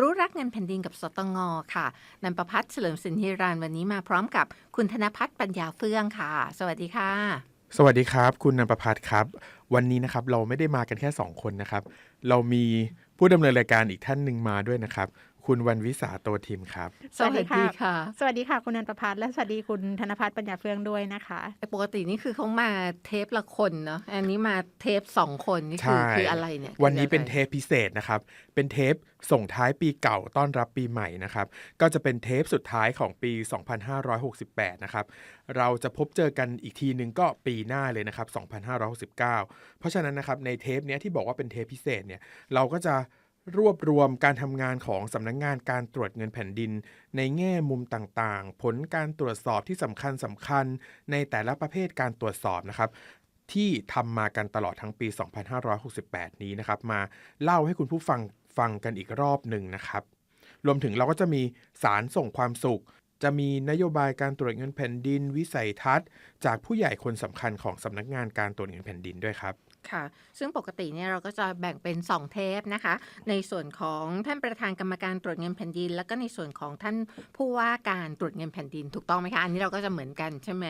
รู้รักเงินแผ่นดินกับสตงค่ะนันประพัฒน์เฉลิมสินธิรานวันนี้มาพร้อมกับคุณธนพัฒน์ปัญญาเฟื่องค่ะ สวัสดีค่ะ สวัสดีครับ คุณนันประพัฒน์ครับ วันนี้นะครับเราไม่ได้มากันแค่ 2 คนนะครับ เรามีผู้ดำเนินรายการอีกท่านหนึ่งมาด้วยนะครับ คุณวันวิสาโตทิมครับ สวัสดีค่ะ สวัสดีค่ะ คุณนันประพัฒน์และสวัสดีคุณธนพัฒน์ปัญญาเฟื่องด้วยนะคะปกตินี่คือเขามาเทปละคนเนาะอันนี้มาเทปสองคนนี่คือใช่คืออะไรเนี่ย วันนี้เป็นคือเทอะไรปพิเศษนะครับ เป็นเทปส่งท้ายปีเก่าต้อนรับปีใหม่นะครับ ก็จะเป็นเทปสุดท้ายของปี 2568 นะครับ เราจะพบเจอกันอีกทีหนึ่งก็ปีหน้าเลยนะครับ 2569 เพราะฉะนั้นนะครับในเทปเนี้ยที่บอกว่าเป็นเทปพิเศษเนี่ยเราก็จะ รวบรวมการทำงานของสำนักงงานการตรวจเงินแผ่นดิน ในแง่มุมต่างๆ ผลการตรวจสอบที่สำคัญสำคัญในแต่ละประเภทการตรวจสอบนะครับ ที่ทำมากันตลอดทั้งปี 2568 นี้นะครับ มาเล่าให้คุณผู้ฟังฟังกันอีกรอบหนึ่งนะครับ รวมถึงเราก็จะมีสารส่งความสุข จะมีนโยบายการตรวจเงินแผ่นดิน วิสัยทัศน์ จากผู้ใหญ่คนสำคัญของสำนักงานการตรวจเงินแผ่นดินด้วยครับ ค่ะ ซึ่งปกติเนี่ยเราก็จะแบ่งเป็น 2 เทปนะคะ ในส่วนของท่านประธานกรรมการตรวจเงินแผ่นดิน แล้วก็ในส่วนของท่านผู้ว่าการตรวจเงินแผ่นดินถูกต้องไหมคะ อันนี้เราก็จะเหมือนกันใช่ไหม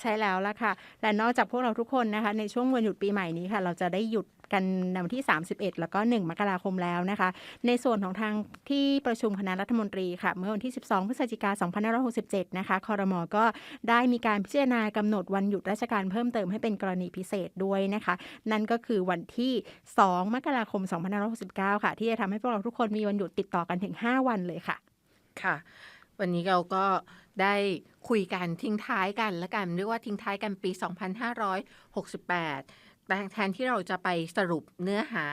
ใช่แล้วละค่ะ และนอกจากพวกเราทุกคนนะคะ ในช่วงวันหยุดปีใหม่นี้ค่ะ เราจะได้หยุด กันในวันที่ 31 แล้วก็ 1 มกราคมแล้วนะคะ ในส่วนของทางที่ประชุมคณะรัฐมนตรีค่ะ เมื่อวันที่ 12 พฤศจิกายน 2567 นะคะ คอรมอก็ได้มีการพิจารณากำหนดวันหยุดราชการเพิ่มเติมให้เป็นกรณีพิเศษด้วยนะคะ นั่นก็คือวันที่ 2 มกราคม 2569 ค่ะ ที่จะทำให้พวกเราทุกคนมีวันหยุดติดต่อกันถึง 5 วันเลยค่ะ ค่ะ วันนี้เราก็ได้คุยกันทิ้งท้ายกันและกันเรียกว่าทิ้งท้ายกันปี 2568 แต่แทนที่เราจะไปสรุปเนื้อหา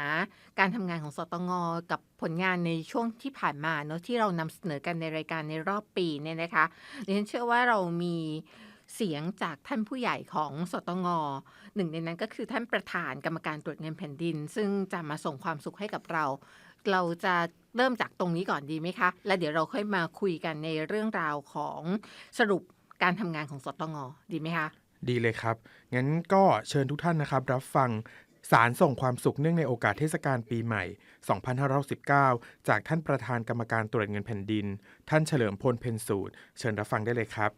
การทำงานของสตงกับผลงานในช่วงที่ผ่านมาเนอะที่เรานำเสนอกันในรายการในรอบปีเนี่ยนะคะดิฉันเชื่อว่าเรามีเสียงจากท่านผู้ใหญ่ของสตงหนึ่งในนั้นก็คือท่านประธานกรรมการตรวจเงินแผ่นดิน ซึ่งจะมาส่งความสุขให้กับเรา เราจะเริ่มจากตรงนี้ก่อนดีไหมคะ แล้วเดี๋ยวเราค่อยมาคุยกันในเรื่องราวของสรุปการทำงานของสตงดีไหมคะ ดีเลยครับ งั้นก็เชิญทุกท่านนะครับ รับฟังสารส่งความสุขเนื่องในโอกาสเทศกาลปีใหม่ 2519 จากท่านประธานกรรมการตรวจเงินแผ่นดิน ท่านเฉลิมพลเพ็ญสูตร เชิญรับฟังได้เลยครับ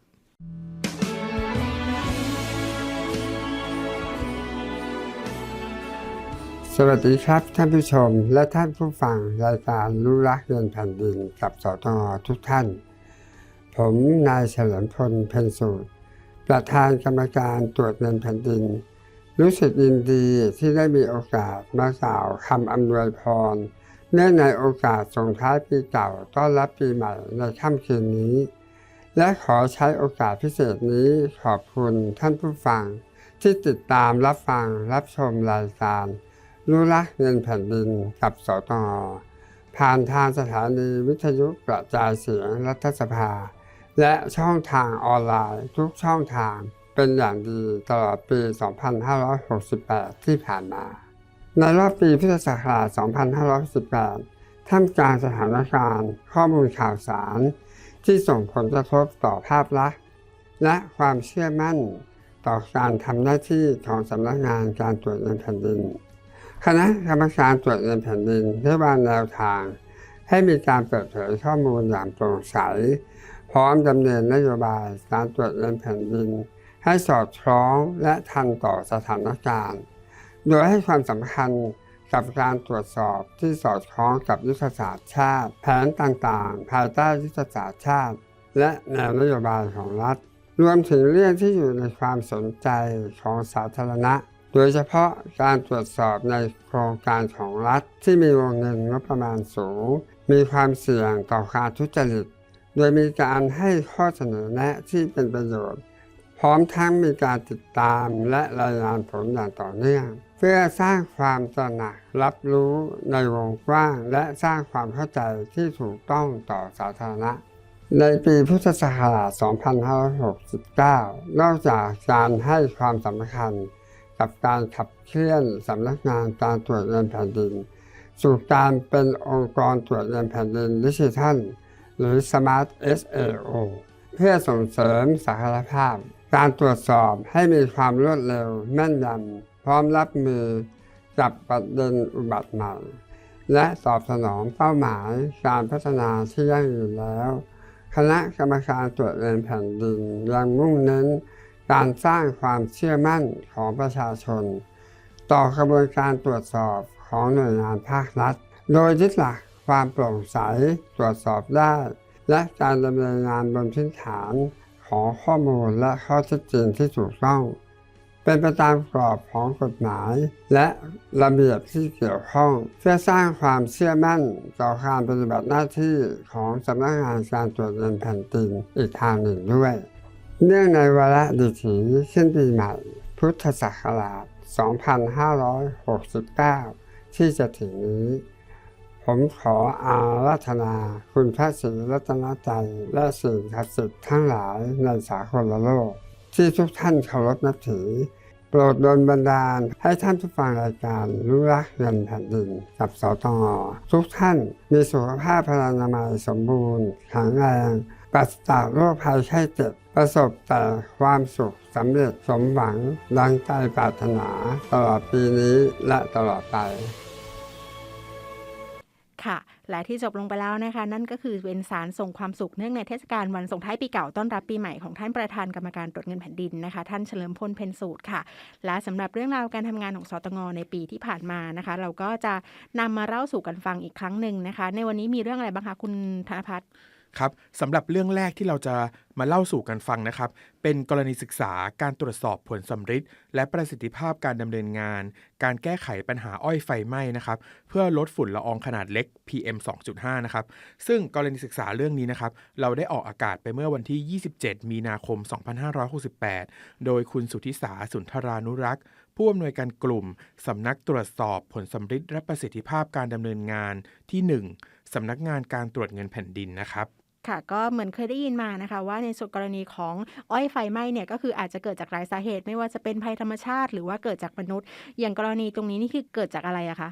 สวัสดีครับท่านผู้ชมและท่านผู้ฟังรายการรู้รักเงินแผ่นดินกับสตงทุกท่าน ผมนายเฉลิมพลเพ็ญสูตร ประธานกรรมการตรวจเงินแผ่นดิน รู้สึกยินดีที่ได้มีโอกาสมากล่าวคำอำนวยพร เนื่องในโอกาสส่งท้ายปีเก่าต้อนรับปีใหม่ในค่ำคืนนี้ และขอใช้โอกาสพิเศษนี้ขอบคุณท่านผู้ฟัง ที่ติดตามรับฟังรับชมรายการรู้รักเงินแผ่นดินกับสตงผ่านทางสถานีวิทยุกระจายเสียงรัฐสภา และช่องทางออนไลน์ทุกช่องทางเป็นอย่างดีตลอดปี 2568 ที่ผ่านมา ในรอบปีพุทธศักราช 2518 ท่ามกลางสถานการณ์ ข้อมูลข่าวสาร ที่ส่งผลกระทบต่อภาพลักษณ์ และความเชื่อมั่นต่อการทำหน้าที่ของสำนักงานการตรวจเงินแผ่นดิน คณะกรรมการตรวจเงินแผ่นดินได้วางแนวทาง ให้มีการเปิดเผยข้อมูลอย่างโปร่งใส พร้อมดำเนินนโยบายการตรวจเงินแผ่นดิน ให้สอดคล้องและทันต่อสถานการณ์ โดยให้ความสำคัญกับการตรวจสอบที่สอดคล้องกับยุทธศาสตร์ชาติ แผนต่างๆ ภายใต้ยุทธศาสตร์ชาติ และแนวนโยบายของรัฐ รวมถึงเรื่องที่อยู่ในความสนใจของสาธารณะ โดยเฉพาะการตรวจสอบในโครงการของรัฐที่มีวงเงินงบประมาณสูง มีความเสี่ยงต่อการทุจริต โดยมีการให้ข้อเสนอแนะที่เป็นประโยชน์ พร้อมทั้งมีการติดตามและรายงานผลอย่างต่อเนื่อง เพื่อสร้างความตระหนักรับรู้ในวงกว้าง และสร้างความเข้าใจที่ถูกต้องต่อสาธารณะในปีพุทธศักราช 2569 นอกจากการให้ความสำคัญกับการขับเคลื่อนสำนักงานการตรวจเงินแผ่นดิน สู่การเป็นองค์กรตรวจเงินแผ่นดินดิจิทัล หรือ Smart SAO เพื่อส่งเสริมศักยภาพ การตรวจสอบให้มีความรวดเร็วแม่นยำพร้อมรับมือกับประเด็นอุบัติใหม่ และตอบสนองเป้าหมายการพัฒนาที่ยั่งยืนแล้ว คณะกรรมการตรวจเงินแผ่นดินยังมุ่งเน้น การสร้างความเชื่อมั่นของประชาชน ต่อกระบวนการตรวจสอบของหน่วยงานภาครัฐ โดยยึดหลัก ความโปร่งใสตรวจสอบได้ และการดำเนินงานบนพื้นฐานของข้อมูลและข้อเท็จจริงที่ถูกต้อง เป็นไปตามกรอบของกฎหมาย และระเบียบที่เกี่ยวข้อง เพื่อสร้างความเชื่อมั่นต่อการปฏิบัติหน้าที่ของสำนักงานการตรวจเงินแผ่นดินอีกทางหนึ่งด้วย เนื่องในวาระดิถีขึ้นปีใหม่ พุทธศักราช 2569 ที่จะถึงนี้ ผมขออาราธนา คุณพระศรีรัตนใจยและสิ่งศักดิ์สิทธิ์ทั้งหลายในสากลโลก ที่ทุกท่านเคารพนับถือ โปรดดลบันดาลให้ท่านผู้ฟังรายการรู้รักเงินแผ่นดินกับสตงทุกท่านมีสุขภาพพลานามัยสมบูรณ์แข็งแรงปราศจากโรคภัยไข้เจ็บประสบแต่ความสุขสำเร็จสมหวังดังใจปรารถนาตลอดปีนี้และตลอดไป ค่ะ และที่จบลงไปแล้วนะคะ นั่นก็คือเป็นสารส่งความสุขเนื่องในเทศกาลวันส่งท้ายปีเก่าต้อนรับปีใหม่ของท่านประธานกรรมการตรวจเงินแผ่นดินนะคะ ท่านเฉลิมพลเพนสูตรค่ะ และสำหรับเรื่องราวการทำงานของสตงในปีที่ผ่านมานะคะ เราก็จะนำมาเล่าสู่กันฟังอีกครั้งหนึ่งนะคะ ในวันนี้มีเรื่องอะไรบ้างคะคุณธนพัฒน์ ครับสำหรับเรื่องแรกที่เราจะมาเล่าสู่กันฟังนะครับ เป็นกรณีศึกษาการตรวจสอบผลสำฤทธิ์และประสิทธิภาพการดำเนินงาน การแก้ไขปัญหาอ้อยไฟไหม้นะครับ เพื่อลดฝุ่นละอองขนาดเล็ก PM 2.5 นะครับ ซึ่งกรณีศึกษาเรื่องนี้นะครับ เราได้ออกอากาศไปเมื่อวันที่ 27 มีนาคม 2568 โดยคุณสุทธิสาสุนทรานุรักษ์ผู้อำนวยการกลุ่ม สำนักตรวจสอบผลสำฤทธิ์และประสิทธิภาพการดำเนินงานที่ 1สำนักงานการตรวจเงินแผ่นดินนะครับ ค่ะ ก็เหมือนเคยได้ยินมานะคะ ว่าในส่วนกรณีของอ้อยไฟไหม้เนี่ยก็คืออาจจะเกิดจากหลายสาเหตุ ไม่ว่าจะเป็นภัยธรรมชาติ หรือว่าเกิดจากมนุษย์ อย่างกรณีตรงนี้นี่คือเกิดจากอะไรอะคะ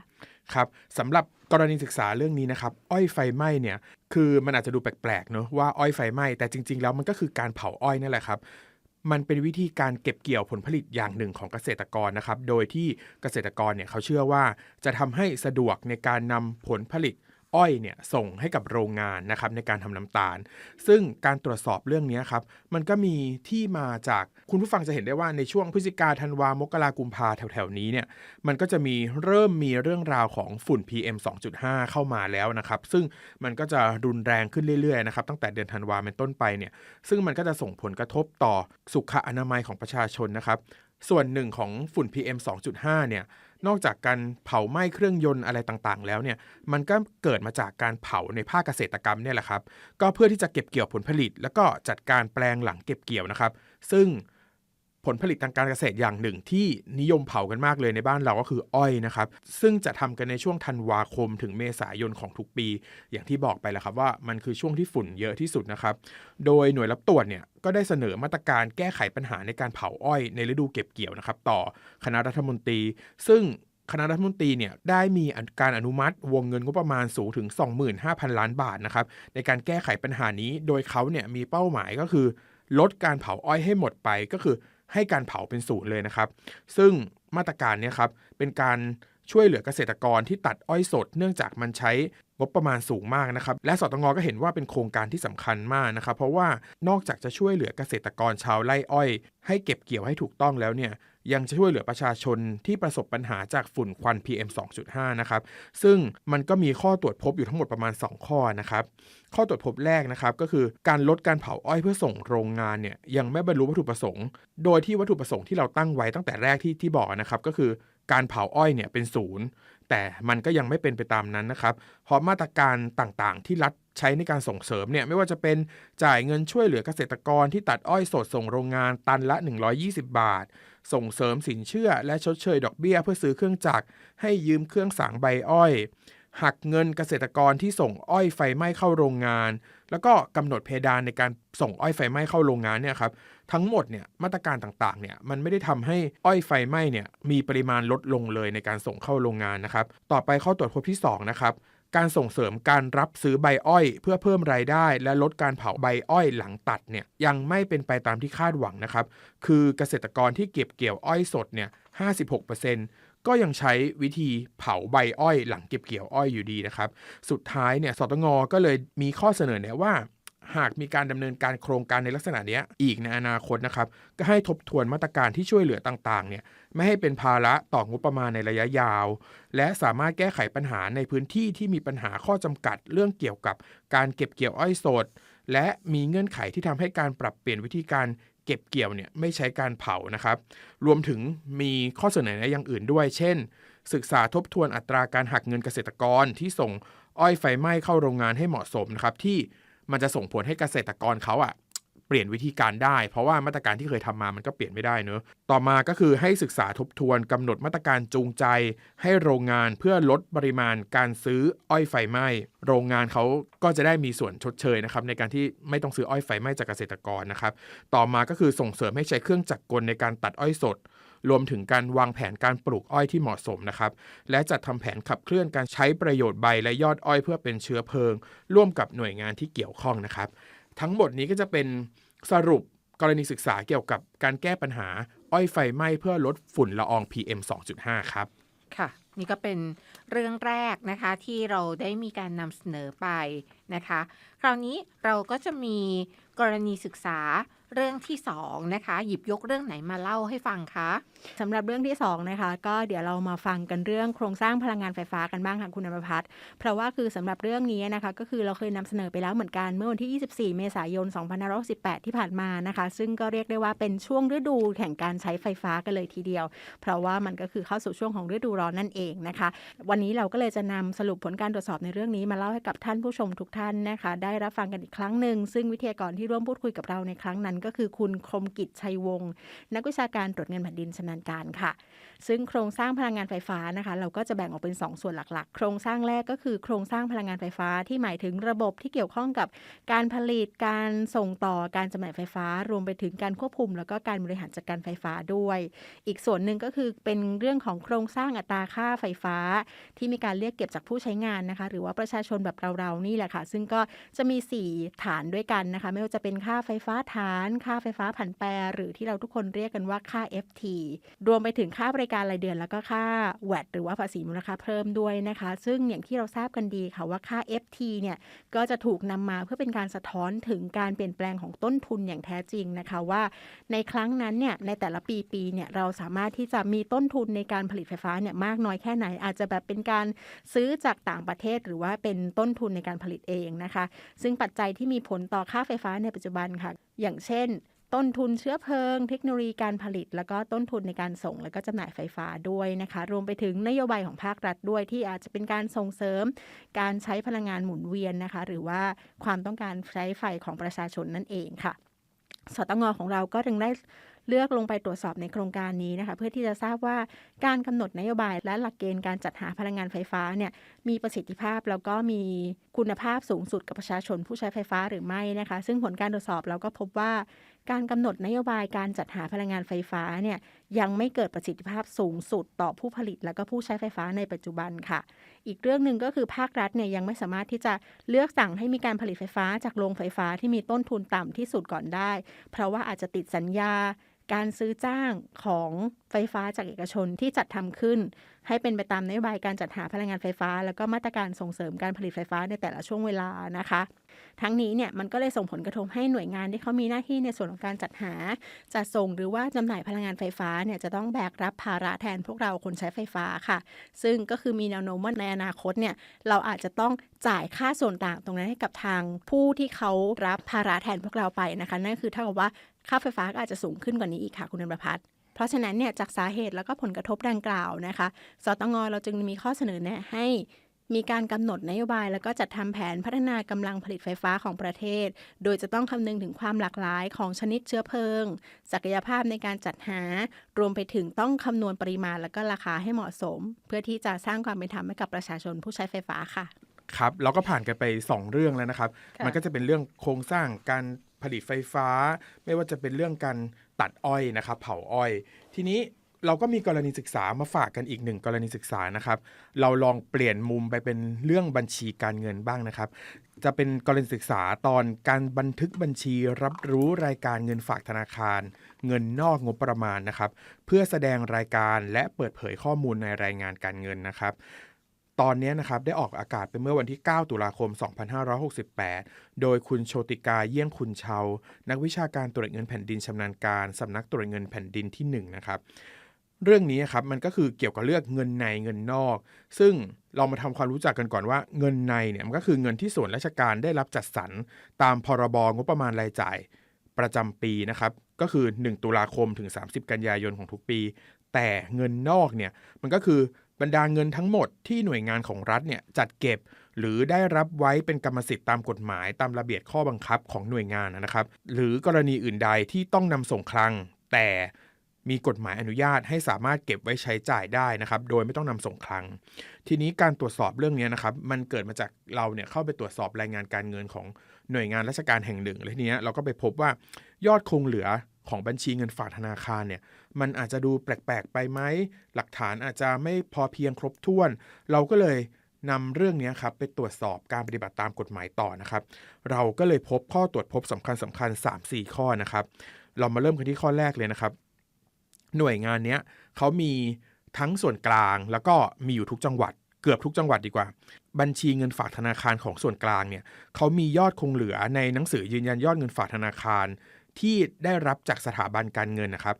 ครับสำหรับกรณีศึกษาเรื่องนี้นะครับ อ้อยไฟไหม้เนี่ยคือมันอาจจะดูแปลกๆเนอะว่าอ้อยไฟไหม้แต่จริง ๆ แล้วมันก็คือการเผาอ้อยนั่นแหละครับมันเป็นวิธีการเก็บเกี่ยวผลผลิตอย่างหนึ่งของเกษตรกรนะครับ โดยที่เกษตรกรเนี่ยเขาเชื่อว่าจะทำให้สะดวกในการนำผลผลิต อ้อยเนี่ยส่งให้กับโรงงานนะครับในการทำน้ำตาล ซึ่งการตรวจสอบเรื่องนี้ครับมันก็มีที่มาจากคุณผู้ฟังจะเห็นได้ว่าในช่วงพฤศจิกาธันวามกรากุมภาแถวๆนี้เนี่ยมันก็จะมีเริ่มมีเรื่องราวของฝุ่น PM 2.5 เข้ามาแล้วนะครับ ซึ่งมันก็จะรุนแรงขึ้นเรื่อยๆนะครับตั้งแต่เดือนธันวาเป็นต้นไปเนี่ยซึ่งมันก็จะส่งผลกระทบต่อสุขอนามัยของประชาชนนะครับส่วนหนึ่งของฝุ่น PM 2.5 เนี่ย นอกจากการเผาไหม้เครื่องยนต์อะไรต่างๆ แล้วเนี่ยมันก็เกิดมาจากการเผาในภาคเกษตรกรรมเนี่ยแหละครับ ก็เพื่อที่จะเก็บเกี่ยวผลผลิต แล้วก็จัดการแปลงหลังเก็บเกี่ยวนะครับ ซึ่ง ผลผลิตทางการเกษตรอย่างหนึ่งที่นิยมเผากันมากเลยในบ้านเราก็คืออ้อยนะครับ ซึ่งจะทำกันในช่วงธันวาคมถึงเมษายนของทุกปี อย่างที่บอกไปแล้วครับว่ามันคือช่วงที่ฝุ่นเยอะที่สุดนะครับ โดยหน่วยรับตรวจเนี่ยก็ได้เสนอมาตรการแก้ไขปัญหาในการเผาอ้อยในฤดูเก็บเกี่ยวนะครับ ต่อคณะรัฐมนตรี ซึ่งคณะรัฐมนตรีเนี่ยได้มีการอนุมัติวงเงินงบประมาณสูงถึง 25,000 ล้านบาทนะครับในการแก้ไขปัญหานี้ โดยเขาเนี่ยมีเป้าหมายก็คือ ลดการเผาอ้อยให้หมดไปก็คือ ให้การเผาเป็นศูนย์เลยนะครับ ซึ่งมาตรการเนี้ครับเป็นการช่วยเหลือเกษตรกรที่ตัดอ้อยสด เนื่องจากมันใช้งบประมาณสูงมากนะครับ และสตงก็เห็นว่าเป็นโครงการที่สำคัญมากนะครับ เพราะว่านอกจากจะช่วยเหลือเกษตรกรชาวไร่อ้อย ให้เก็บเกี่ยวให้ถูกต้องแล้วเนี่ย ยังจะช่วยเหลือประชาชนที่ประสบปัญหาจากฝุ่นควัน PM 2.5 นะครับ ซึ่งมันก็มีข้อตรวจพบอยู่ทั้งหมดประมาณ 2 ข้อนะครับ ข้อตรวจพบแรกนะครับก็คือการลดการเผาอ้อยเพื่อส่งโรงงานเนี่ยยังไม่บรรลุวัตถุประสงค์ โดยที่วัตถุประสงค์ที่เราตั้งไว้ตั้งแต่แรกที่ที่บอกนะครับก็คือการเผาอ้อยเนี่ยเป็นศูนย์แต่มันก็ยังไม่เป็นไปตามนั้นนะครับ เพราะมาตรการต่างๆ ที่รัฐใช้ในการส่งเสริมเนี่ยไม่ว่าจะเป็นจ่ายเงินช่วยเหลือเกษตรกรที่ตัดอ้อยสดส่งโรงงานตันละ 120 บาท ส่งเสริมสินเชื่อและชดเชยดอกเบี้ยเพื่อซื้อเครื่องจักรให้ยืมเครื่องสางใบอ้อยหักเงินเกษตรกรที่ส่งอ้อยไฟไหม้เข้าโรงงาน แล้วก็กำหนดเพดานในการส่งอ้อยไฟไหม้เข้าโรงงานเนี่ยครับทั้งหมดเนี่ยมาตรการต่างๆเนี่ยมันไม่ได้ทำให้อ้อยไฟไหม้เนี่ยมีปริมาณลดลงเลยในการส่งเข้าโรงงานนะครับ ต่อไปข้อตรวจพบที่สองนะครับ การส่งเสริมการรับซื้อใบอ้อย เพื่อเพิ่มรายได้ และลดการเผาใบอ้อยหลังตัดเนี่ยยังไม่เป็นไปตามที่คาดหวังนะครับ คือเกษตรกรที่เก็บเกี่ยวอ้อยสดเนี่ย56%ก็ยังใช้วิธีเผาใบอ้อย หลังเก็บเกี่ยวอ้อยอยู่ดีนะครับ สุดท้ายเนี่ยสตงก็เลยมีข้อเสนอแนะว่า หากมีการดำเนินการโครงการในลักษณะนี้อีกในอนาคตนะครับ ก็ให้ทบทวนมาตรการที่ช่วยเหลือต่างๆ เนี่ยไม่ให้เป็นภาระต่องบประมาณในระยะยาว และสามารถแก้ไขปัญหาในพื้นที่ที่มีปัญหาข้อจำกัด เรื่องเกี่ยวกับการเก็บเกี่ยวอ้อยสด และมีเงื่อนไขที่ทำให้การปรับเปลี่ยนวิธีการเก็บเกี่ยวเนี่ยไม่ใช้การเผานะครับ รวมถึงมีข้อเสนอแนะอย่างอื่นด้วย เช่น ศึกษาทบทวนอัตราการหักเงินเกษตรกรที่ส่งอ้อยไฟไหม้เข้าโรงงานให้เหมาะสมนะครับที่ มันจะส่งผลให้เกษตรกรเขาอะเปลี่ยนวิธีการได้ เพราะว่ามาตรการที่เคยทำมามันก็เปลี่ยนไม่ได้เนอะต่อมาก็คือให้ศึกษาทบทวนกำหนดมาตรการจูงใจ ให้โรงงานเพื่อลดปริมาณการซื้ออ้อยไฟไหม้โรงงานเขาก็จะได้มีส่วนชดเชยนะครับในการที่ไม่ต้องซื้ออ้อยไฟไหม้จากเกษตรกรนะครับต่อมาก็คือส่งเสริมให้ใช้เครื่องจักรกลในการตัดอ้อยสด รวมถึงการวางแผนการปลูกอ้อยที่เหมาะสมนะครับ และจัดทำแผนขับเคลื่อนการใช้ประโยชน์ใบและยอดอ้อยเพื่อเป็นเชื้อเพลิง ร่วมกับหน่วยงานที่เกี่ยวข้องนะครับ ทั้งหมดนี้ก็จะเป็นสรุปกรณีศึกษาเกี่ยวกับการแก้ปัญหาอ้อยไฟไหม้เพื่อลดฝุ่นละออง PM 2.5 ครับ ค่ะ นี่ก็เป็นเรื่องแรกนะคะที่เราได้มีการนำเสนอไปนะคะ คราวนี้เราก็จะมีกรณีศึกษา เรื่องที่สองนะคะ หยิบยกเรื่องไหนมาเล่าให้ฟังคะสำหรับเรื่องที่สองนะคะ ก็เดี๋ยวเรามาฟังกันเรื่องโครงสร้างพลังงานไฟฟ้ากันบ้างค่ะคุณอมพัฒน์เพราะว่าคือสำหรับเรื่องนี้นะคะ ก็คือเราเคยนำเสนอไปแล้วเหมือนกันเมื่อวันที่ 24 เมษายน 2518 ที่ผ่านมานะคะ ซึ่งก็เรียกได้ว่าเป็นช่วงฤดูแห่งการใช้ไฟฟ้ากันเลยทีเดียว เพราะว่ามันก็คือเข้าสู่ช่วงของฤดูร้อนนั่นเองนะคะ วันนี้เราก็เลยจะนำสรุปผลการตรวจสอบในเรื่องนี้มาเล่าให้กับท่านผู้ชมทุกท่านนะคะ ได้รับฟังกันอีกครั้งหนึ่งซึ่งวิทยากรที่ร่วมพูดคุยกับเราในครั้งนั้นก็คือคุณคมกิจชัยวงศ์นักวิชาการตรวจเงินแผ่นดินชำนาญการค่ะ ซึ่งโครงสร้างพลังงานไฟฟ้านะคะ เราก็จะแบ่งออกเป็น2ส่วนหลักๆ โครงสร้างแรกก็คือโครงสร้างพลังงานไฟฟ้าที่หมายถึงระบบที่เกี่ยวข้องกับการผลิตการส่งต่อการจำหน่ายไฟฟ้า รวมไปถึงการควบคุม แล้วก็การบริหารจัดการไฟฟ้าด้วย อีกส่วนหนึ่งก็คือเป็นเรื่องของโครงสร้างอัตราค่าไฟฟ้า ที่มีการเรียกเก็บจากผู้ใช้งานนะคะ หรือว่าประชาชนแบบเราๆนี่แหละค่ะ ซึ่งก็จะมี 4 ฐานด้วยกันนะคะ ไม่ว่าจะเป็นค่าไฟฟ้าฐานค่าไฟฟ้าผันแปร หรือที่เราทุกคนเรียกกันว่าค่า FT รวมไปถึงค่าบริการรายเดือนแล้วก็ค่า VAT หรือว่าภาษีมูลค่าเพิ่มด้วยนะคะ ซึ่งอย่างที่เราทราบกันดีค่ะว่าค่า FT เนี่ยก็จะถูกนำมาเพื่อเป็นการสะท้อนถึงการเปลี่ยนแปลงของต้นทุนอย่างแท้จริงนะคะว่า ในครั้งนั้นเนี่ยในแต่ละปีปีเนี่ยเราสามารถที่จะมีต้นทุนในการผลิตไฟฟ้าเนี่ยมากน้อยแค่ไหน อาจจะแบบเป็นการซื้อจากต่างประเทศ หรือว่าเป็นต้นทุนในการผลิตเองนะคะ ซึ่งปัจจัยที่มีผลต่อค่าไฟฟ้าในปัจจุบันค่ะอย่างเช่น ต้นทุนเชื้อเพลิง เทคโนโลยีการผลิต แล้วก็ต้นทุนในการส่ง แล้วก็จำหน่ายไฟฟ้าด้วยนะคะ รวมไปถึงนโยบายของภาครัฐด้วยที่อาจจะเป็นการส่งเสริม การใช้พลังงานหมุนเวียนนะคะ หรือว่าความต้องการใช้ไฟของประชาชนนั่นเองค่ะสตงของเราก็ถึงได้ เลือกลงไปตรวจสอบในโครงการนี้นะคะ เพื่อที่จะทราบว่าการกำหนดนโยบาย และหลักเกณฑ์การจัดหาพลังงานไฟฟ้าเนี่ยมีประสิทธิภาพแล้วก็มีคุณภาพสูงสุดกับประชาชนผู้ใช้ไฟฟ้าหรือไม่นะคะ ซึ่งผลการตรวจสอบเราก็พบว่าการกำหนดนโยบายการจัดหาพลังงานไฟฟ้าเนี่ยยังไม่เกิดประสิทธิภาพสูงสุดต่อผู้ผลิต และก็ผู้ใช้ไฟฟ้าในปัจจุบันค่ะ อีกเรื่องหนึ่งก็คือภาครัฐเนี่ยยังไม่สามารถที่จะเลือกสั่งให้มีการผลิตไฟฟ้าจากโรงไฟฟ้าที่มีต้นทุนต่ำที่สุดก่อนได้ เพราะว่าอาจจะติดสัญญา การซื้อจ้างของไฟฟ้าจากเอกชนที่จัดทำขึ้น ให้เป็นไปตามนโยบายการจัดหาพลังงานไฟฟ้า แล้วก็มาตรการส่งเสริมการผลิตไฟฟ้าในแต่ละช่วงเวลานะคะ ทั้งนี้เนี่ยมันก็เลยส่งผลกระทบให้หน่วยงานที่เขามีหน้าที่ในส่วนของการจัดหา จัดส่งหรือว่าจำหน่ายพลังงานไฟฟ้าเนี่ยจะต้องแบกรับภาระแทนพวกเราคนใช้ไฟฟ้าค่ะ ซึ่งก็คือมีแนวโน้มว่าในอนาคตเนี่ยเราอาจจะต้องจ่ายค่าส่วนต่างตรงนั้นให้กับทางผู้ที่เขารับภาระแทนพวกเราไปนะคะ นั่นคือเท่ากับว่าค่าไฟฟ้าก็อาจจะสูงขึ้นกว่านี้อีกค่ะคุณนรพัฒน์เพราะฉะนั้นเนี่ยจากสาเหตุแล้วก็ผลกระทบดังกล่าวนะคะ สตงเราจึงมีข้อเสนอแนะให้ มีการกำหนดนโยบาย แล้วก็จัดทำแผนพัฒนากำลังผลิตไฟฟ้าของประเทศ โดยจะต้องคำนึงถึงความหลากหลายของชนิดเชื้อเพลิง ศักยภาพในการจัดหา รวมไปถึงต้องคำนวณปริมาณและก็ราคาให้เหมาะสม เพื่อที่จะสร้างความเป็นธรรมให้กับประชาชนผู้ใช้ไฟฟ้าค่ะครับเราก็ผ่านกันไป 2 เรื่องแล้วนะครับค่ะมันก็จะเป็นเรื่องโครงสร้างการผลิตไฟฟ้า ไม่ว่าจะเป็นเรื่องการตัดอ้อยนะครับ เผาอ้อย ทีนี้ เราก็มีกรณีศึกษามาฝากกันอีกหนึ่งกรณีศึกษานะครับ เราลองเปลี่ยนมุมไปเป็นเรื่องบัญชีการเงินบ้างนะครับ จะเป็นกรณีศึกษาตอนการบันทึกบัญชีรับรู้รายการเงินฝากธนาคาร เงินนอกงบประมาณนะครับ เพื่อแสดงรายการและเปิดเผยข้อมูลในรายงานการเงินนะครับตอนนี้นะครับได้ออกอากาศไปเมื่อวันที่ 9 ตุลาคม 2568 โดยคุณโชติกาเยี่ยงคุณเชา นักวิชาการตรวจเงินแผ่นดินชำนาญการสำนักตรวจเงินแผ่นดินที่ 1 นะครับ เรื่องนี้ครับมันก็คือเกี่ยวกับเรื่องเงินในเงินนอก ซึ่งเรามาทำความรู้จักกันก่อนว่าเงินในเนี่ยมันก็คือเงินที่ส่วนราชการได้รับจัดสรรตามพรบงบประมาณรายจ่ายประจำปีนะครับก็คือ 1 ตุลาคมถึง 30 กันยายนของทุกปี แต่เงินนอกเนี่ยมันก็คือบรรดาเงินทั้งหมดที่หน่วยงานของรัฐเนี่ยจัดเก็บ หรือได้รับไว้เป็นกรรมสิทธิ์ตามกฎหมาย ตามระเบียบข้อบังคับของหน่วยงานนะครับ หรือกรณีอื่นใดที่ต้องนำส่งคลัง แต่ มีกฎหมายอนุญาตให้สามารถเก็บไว้ใช้จ่ายได้นะครับ โดยไม่ต้องนำส่งคลัง ทีนี้การตรวจสอบเรื่องนี้นะครับ มันเกิดมาจากเราเนี่ยเข้าไปตรวจสอบรายงานการเงินของหน่วยงานราชการแห่งหนึ่งแล้วทีเนี้ยเราก็ไปพบว่ายอดคงเหลือของบัญชีเงินฝากธนาคารเนี่ย มันอาจจะดูแปลกๆไปไหม หลักฐานอาจจะไม่พอเพียงครบถ้วน เราก็เลยนำเรื่องนี้ครับไปตรวจสอบการปฏิบัติตามกฎหมายต่อนะครับ เราก็เลยพบข้อตรวจพบสำคัญสำคัญ3-4 ข้อนะครับ เรามาเริ่มกันที่ข้อแรกเลยนะครับ หน่วยงานเนี้ยเขามีทั้งส่วนกลางแล้วก็มีอยู่ทุกจังหวัด เกือบทุกจังหวัดดีกว่า บัญชีเงินฝากธนาคารของส่วนกลางเนี่ยเขามียอดคงเหลือในหนังสือยืนยันยอดเงินฝากธนาคาร ที่ได้รับจากสถาบันการเงินนะครับ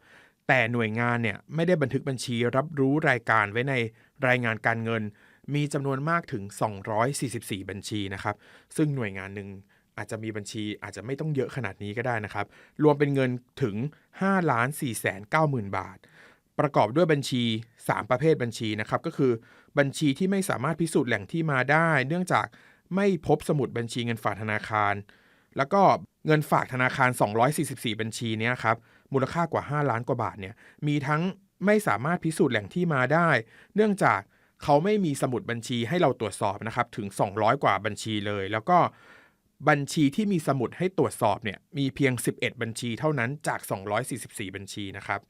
แต่หน่วยงานเนี่ยไม่ได้บันทึกบัญชีรับรู้รายการไว้ในรายงานการเงิน มีจำนวนมากถึง 244 บัญชีนะครับ ซึ่งหน่วยงานหนึ่ง อาจจะมีบัญชีอาจจะไม่ต้องเยอะขนาดนี้ก็ได้นะครับ รวมเป็นเงินถึง5ล้าน4แสน9หมื่นบาท ประกอบด้วยบัญชี 3 ประเภทบัญชีนะครับ ก็คือบัญชีที่ไม่สามารถพิสูจน์แหล่งที่มาได้ เนื่องจากไม่พบสมุดบัญชีเงินฝากธนาคาร แล้วก็เงินฝากธนาคาร 244 บัญชีเนี้ยครับมูลค่ากว่า 5 ล้านกว่าบาทเนี่ยมีทั้งไม่สามารถพิสูจน์แหล่งที่มาได้ เนื่องจากเขาไม่มีสมุดบัญชีให้เราตรวจสอบนะครับถึง 200 กว่าบัญชีเลย แล้วก็ บัญชีที่มีสมุดให้ตรวจสอบเนี่ยมีเพียง 11 บัญชีเท่านั้นจาก 244 บัญชีนะครับ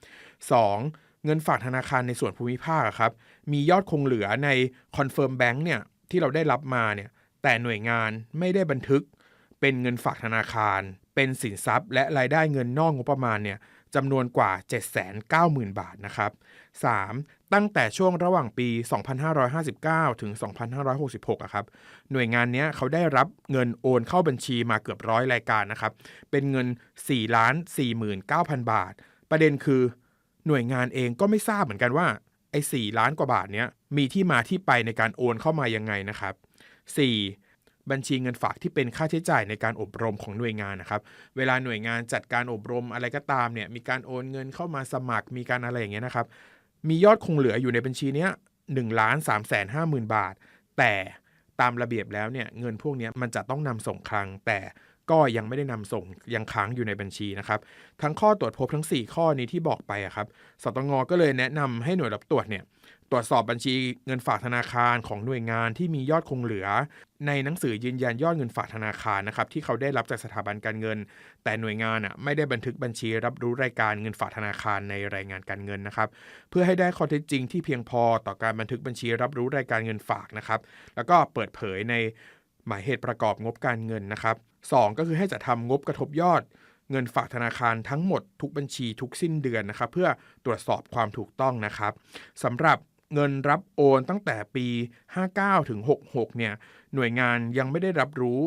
2. เงินฝากธนาคารในส่วนภูมิภาคครับมียอดคงเหลือใน Confirm Bank เนี่ยที่เราได้รับมาเนี่ยแต่หน่วยงานไม่ได้บันทึก เป็นเงินฝากธนาคาร เป็นสินทรัพย์ และรายได้เงินนอกงบประมาณเนี่ยจำนวนกว่า 790,000 บาทนะครับ 3. ตั้งแต่ช่วงระหว่างปี 2559 ถึง 2566อะครับ หน่วยงานนี้เขาได้รับเงินโอนเข้าบัญชีมาเกือบร้อยรายการนะครับ เป็นเงิน 4 ล้าน 49,000 บาท ประเด็นคือหน่วยงานเองก็ไม่ทราบเหมือนกันว่าไอ้4ล้านกว่าบาทเนี้ยมีที่มาที่ไปในการโอนเข้ามายังไงนะครับ 4. บัญชีเงินฝากที่เป็นค่าใช้จ่ายในการอบรมของหน่วยงานนะครับ เวลาหน่วยงานจัดการอบรมอะไรก็ตามเนี่ย มีการโอนเงินเข้ามาสมัคร มีการอะไรอย่างเงี้ยนะครับ มียอดคงเหลืออยู่ในบัญชีเนี้ยหนึ่งล้านสามแสนห้าหมื่นบาท แต่ตามระเบียบแล้วเนี่ยเงินพวกนี้มันจะต้องนำส่งคลัง แต่ก็ยังไม่ได้นำส่งยังค้างอยู่ในบัญชีนะครับ ทั้งข้อตรวจพบทั้ง 4 ข้อนี้ที่บอกไปครับสตงก็เลยแนะนำให้หน่วยรับตรวจเนี่ย ตรวจสอบบัญชีเงินฝากธนาคารของหน่วยงานที่มียอดคงเหลือ ในหนังสือยืนยันยอดเงินฝากธนาคารนะครับที่เขาได้รับจากสถาบันการเงิน แต่หน่วยงานอะไม่ได้บันทึกบัญชีรับรู้รายการเงินฝากธนาคารในรายงานการเงินนะครับ เพื่อให้ได้ข้อเท็จจริงที่เพียงพอต่อการบันทึกบัญชีรับรู้รายการเงินฝากนะครับ แล้วก็เปิดเผยในหมายเหตุประกอบงบการเงินนะครับสองก็คือให้จัดทำงบกระทบยอดเงินฝากธนาคารทั้งหมดทุกบัญชีทุกสิ้นเดือนนะครับ เพื่อตรวจสอบความถูกต้องนะครับสำหรับ เงินรับโอนตั้งแต่ปี 59 ถึง 66 เนี่ย หน่วยงานยังไม่ได้รับรู้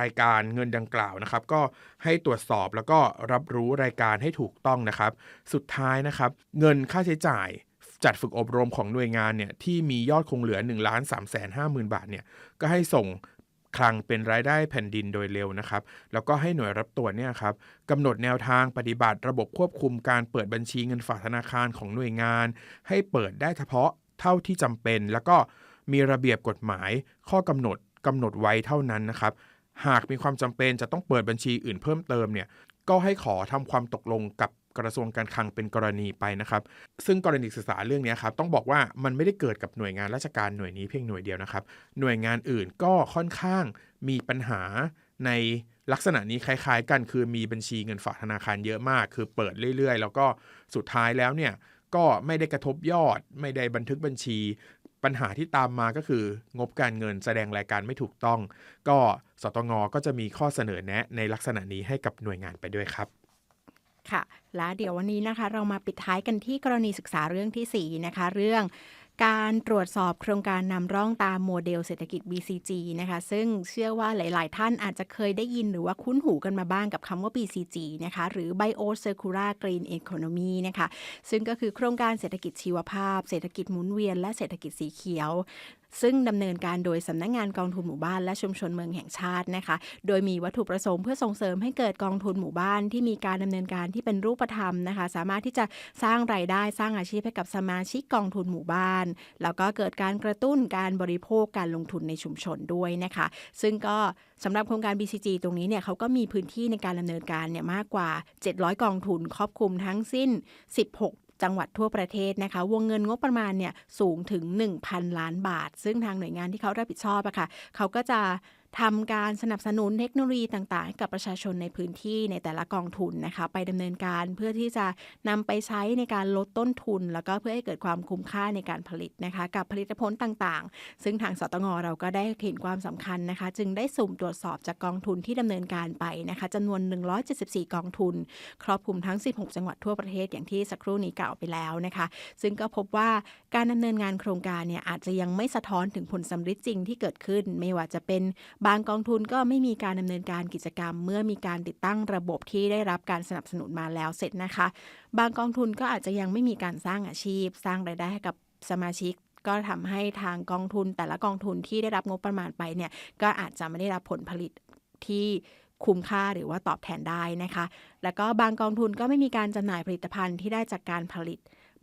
รายการเงินดังกล่าวนะครับ ก็ให้ตรวจสอบแล้วก็รับรู้รายการให้ถูกต้องนะครับ สุดท้ายนะครับ เงินค่าใช้จ่ายจัดฝึกอบรมของหน่วยงานเนี่ยที่มียอดคงเหลือ1ล้าน3แสน5หมื่นบาทเนี่ยก็ให้ส่งคลังเป็นรายได้แผ่นดินโดยเร็วนะครับ แล้วก็ให้หน่วยรับตรวจเนี่ยครับกำหนดแนวทางปฏิบัติระบบควบคุมการเปิดบัญชีเงินฝากธนาคารของหน่วยงาน ให้เปิดได้เฉพาะ เท่าที่จำเป็น แล้วก็มีระเบียบกฎหมายข้อกำหนดกำหนดไว้เท่านั้นนะครับ หากมีความจำเป็นจะต้องเปิดบัญชีอื่นเพิ่มเติมเนี่ยก็ให้ขอทำความตกลงกับกระทรวงการคลังเป็นกรณีไปนะครับ ซึ่งกรณีศึกษาเรื่องนี้ครับต้องบอกว่ามันไม่ได้เกิดกับหน่วยงานราชการหน่วยนี้เพียงหน่วยเดียวนะครับ หน่วยงานอื่นก็ค่อนข้างมีปัญหาในลักษณะนี้คล้าย ๆ กัน คือมีบัญชีเงินฝากธนาคารเยอะมาก คือเปิดเรื่อย ๆ แล้วก็สุดท้ายแล้วเนี่ย ก็ไม่ได้กระทบยอด ไม่ได้บันทึกบัญชี ปัญหาที่ตามมาก็คืองบการเงินแสดงรายการไม่ถูกต้อง ก็สตงก็จะมีข้อเสนอแนะในลักษณะนี้ให้กับหน่วยงานไปด้วยครับค่ะและเดี๋ยววันนี้นะคะ เรามาปิดท้ายกันที่กรณีศึกษาเรื่องที่ 4 นะคะ เรื่อง การตรวจสอบโครงการนำร่องตามโมเดลเศรษฐกิจ BCG นะคะ ซึ่งเชื่อว่าหลาย ๆ ท่านอาจจะเคยได้ยินหรือว่าคุ้นหูกันมาบ้างกับคำว่า BCG นะคะ หรือ Bio Circular Green Economy นะคะ ซึ่งก็คือโครงการเศรษฐกิจชีวภาพ เศรษฐกิจหมุนเวียน และเศรษฐกิจสีเขียว ซึ่งดำเนินการโดยสำนักงงานกองทุนหมู่บ้านและชุมชนเมืองแห่งชาตินะคะ โดยมีวัตถุประสงค์เพื่อส่งเสริมให้เกิดกองทุนหมู่บ้านที่มีการดำเนินการที่เป็นรูปธรรมนะคะ สามารถที่จะสร้างรายได้สร้างอาชีพให้กับสมาชิกกองทุนหมู่บ้านแล้วก็เกิดการกระตุ้นการบริโภคการลงทุนในชุมชนด้วยนะคะ ซึ่งก็สำหรับโครงการ BCG ตรงนี้เนี่ยเขาก็มีพื้นที่ในการดำเนินการเนี่ยมากกว่า 700 กองทุนครอบคลุมทั้งสิ้น 16จังหวัดทั่วประเทศนะคะ วงเงินงบประมาณเนี่ยสูงถึง 1,000 ล้านบาท ซึ่งทางหน่วยงานที่เขารับผิดชอบอะค่ะเขาก็จะ ทำการสนับสนุนเทคโนโลยีต่างๆให้กับประชาชนในพื้นที่ในแต่ละกองทุนนะคะ ไปดำเนินการเพื่อที่จะนำไปใช้ในการลดต้นทุน แล้วก็เพื่อให้เกิดความคุ้มค่าในการผลิตนะคะ กับผลิตผลต่างๆ ซึ่งทางสตงเราก็ได้เห็นความสำคัญนะคะ จึงได้สุ่มตรวจสอบจากกองทุนที่ดำเนินการไปนะคะจำนวน 174 กองทุน ครอบคลุมทั้ง 16 จังหวัดทั่วประเทศอย่างที่สักครู่นี้กล่าวไปแล้วนะคะ ซึ่งก็พบว่าการดำเนินงานโครงการเนี่ยอาจจะยังไม่สะท้อนถึงผลสำฤทธิ์จริงที่เกิดขึ้น ไม่ว่าจะเป็นบางกองทุนก็ไม่มีการดำเนินการกิจกรรม เมื่อมีการติดตั้งระบบที่ได้รับการสนับสนุนมาแล้วเสร็จนะคะ บางกองทุนก็อาจจะยังไม่มีการสร้างอาชีพ สร้างรายได้ให้กับสมาชิกก็ทำให้ทางกองทุนแต่ละกองทุนที่ได้รับงบประมาณไปเนี่ยก็อาจจะไม่ได้รับผลผลิตที่คุ้มค่าหรือว่าตอบแทนได้นะคะ แล้วก็บางกองทุนก็ไม่มีการจำหน่ายผลิตภัณฑ์ที่ได้จากการผลิต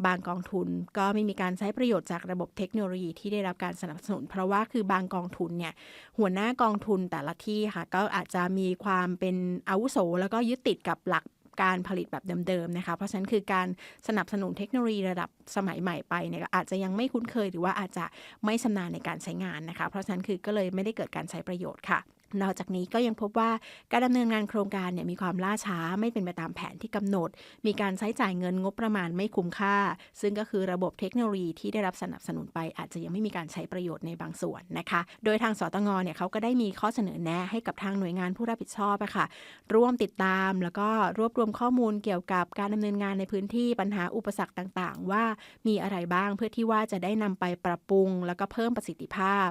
บางกองทุนก็ไม่มีการใช้ประโยชน์จากระบบเทคโนโลยีที่ได้รับการสนับสนุน เพราะว่าคือบางกองทุนเนี่ยหัวหน้ากองทุนแต่ละที่ค่ะ ก็อาจจะมีความเป็นอาวุโส แล้วก็ยึดติดกับหลักการผลิตแบบเดิมๆนะคะ เพราะฉะนั้นคือการสนับสนุนเทคโนโลยีระดับสมัยใหม่ไปเนี่ยอาจจะยังไม่คุ้นเคยหรือว่าอาจจะไม่ชำนาญในการใช้งานนะคะ เพราะฉะนั้นคือก็เลยไม่ได้เกิดการใช้ประโยชน์ค่ะ นอกจากนี้ก็ยังพบว่าการดำเนินงานโครงการเนี่ยมีความล่าช้าไม่เป็นไปตามแผนที่กำหนด มีการใช้จ่ายเงินงบประมาณไม่คุ้มค่า ซึ่งก็คือระบบเทคโนโลยีที่ได้รับสนับสนุนไป อาจจะยังไม่มีการใช้ประโยชน์ในบางส่วนนะคะ โดยทางสตงเนี่ยเขาก็ได้มีข้อเสนอแนะให้กับทางหน่วยงานผู้รับผิดชอบะค่ะ ร่วมติดตามแล้วก็รวบรวมข้อมูลเกี่ยวกับการดำเนินงานในพื้นที่ปัญหาอุปสรรคต่าง ๆ ว่ามีอะไรบ้างเพื่อที่ว่าจะได้นำไปปรับปรุง แล้วก็เพิ่มประสิทธิภาพ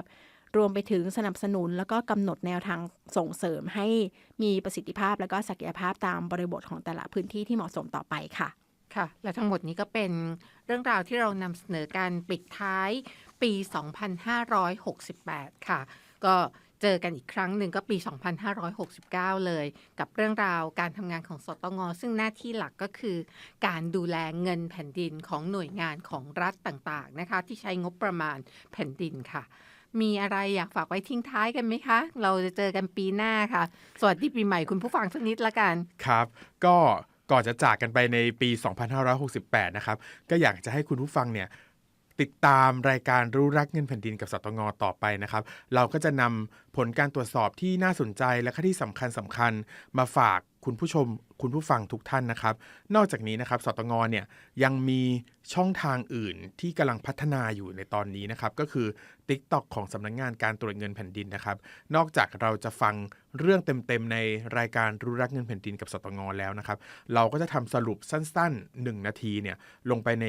รวมไปถึงสนับสนุน แล้วก็กำหนดแนวทางส่งเสริมให้มีประสิทธิภาพ แล้วก็ศักยภาพตามบริบทของแต่ละพื้นที่ที่เหมาะสมต่อไปค่ะค่ะและทั้งหมดนี้ก็เป็นเรื่องราวที่เรานำเสนอการปิดท้ายปี 2568 ค่ะ ก็เจอกันอีกครั้งหนึ่งก็ปี 2569 เลย กับเรื่องราวการทำงานของสตงซึ่งหน้าที่หลักก็คือ การดูแลเงินแผ่นดินของหน่วยงานของรัฐต่างๆนะคะ ที่ใช้งบประมาณแผ่นดินค่ะ มีอะไรอยากฝากไว้ทิ้งท้ายกันไหมคะ เราจะเจอกันปีหน้าค่ะ สวัสดีปีใหม่คุณผู้ฟังสักนิดละกัน ครับ ก็ก่อนจะจากกันไปในปี 2568 นะครับ ก็อยากจะให้คุณผู้ฟังเนี่ยติดตามรายการรู้รักเงินแผ่นดินกับสตงต่อไปนะครับ เราก็จะนำผลการตรวจสอบที่น่าสนใจและก็ที่สำคัญสำคัญมาฝาก คุณผู้ชมคุณผู้ฟังทุกท่านนะครับ นอกจากนี้นะครับสตงเนี่ยยังมีช่องทางอื่นที่กำลังพัฒนาอยู่ในตอนนี้นะครับ ก็คือ TikTok ของสำนักงงานการตรวจเงินแผ่นดินนะครับ นอกจากเราจะฟังเรื่องเต็มๆในรายการรู้รักเงินแผ่นดินกับสตงแล้วนะครับ เราก็จะทำสรุปสั้นๆ 1 นาทีเนี่ยลงไปใน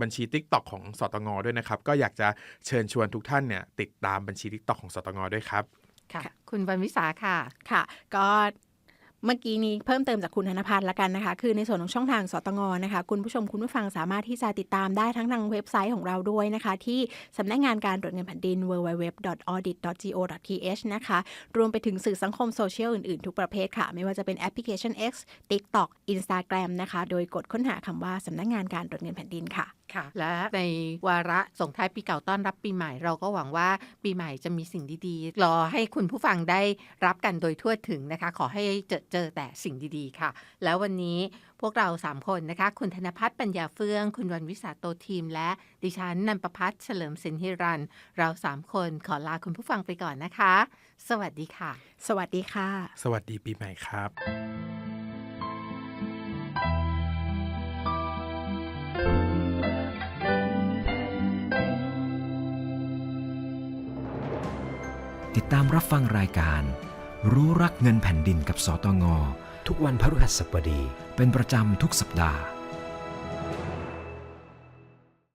บัญชี TikTok ของสตงด้วยนะครับ ก็อยากจะเชิญชวนทุกท่านเนี่ยติดตามบัญชี TikTok ของสตงด้วยครับค่ะ คุณวันวิสาค่ะ ค่ะ ก็ เมื่อกี้นี้เพิ่มเติมจากคุณธนพัฒน์ละกันนะคะ คือในส่วนของช่องทางสตงนะคะ คุณผู้ชมคุณผู้ฟังสามารถที่จะติดตามได้ทั้งทางเว็บไซต์ของเราด้วยนะคะ ที่สำนักงานการตรวจเงินแผ่นดิน www.audit.go.th นะคะ รวมไปถึงสื่อสังคมโซเชียลอื่น ๆ ทุกประเภทค่ะ ไม่ว่าจะเป็นแอปพลิเคชัน X TikTok Instagram นะคะ โดยกดค้นหาคำว่าสำนักงานการตรวจเงินแผ่นดินค่ะค่ะ และในวาระส่งท้ายปีเก่าต้อนรับปีใหม่เราก็หวังว่าปีใหม่จะมีสิ่งดีๆ รอให้คุณผู้ฟังได้รับกันโดยทั่วถึงนะคะ ขอให้เจอเจอแต่สิ่งดีๆค่ะ แล้ววันนี้พวกเรา 3 คนนะคะ คุณธนพัฒน์ปัญญาเฟื่อง คุณวันวิสาโตทีม และดิฉันนันประพัฒน์เฉลิมสินหิรัน เรา 3 คนขอลาคุณผู้ฟังไปก่อนนะคะ สวัสดีค่ะ สวัสดีค่ะ สวัสดีปีใหม่ครับ ติดตามรับฟังรายการ รู้รักเงินแผ่นดินกับสตง ทุกวันพฤหัสบดี เป็นประจำทุกสัปดาห์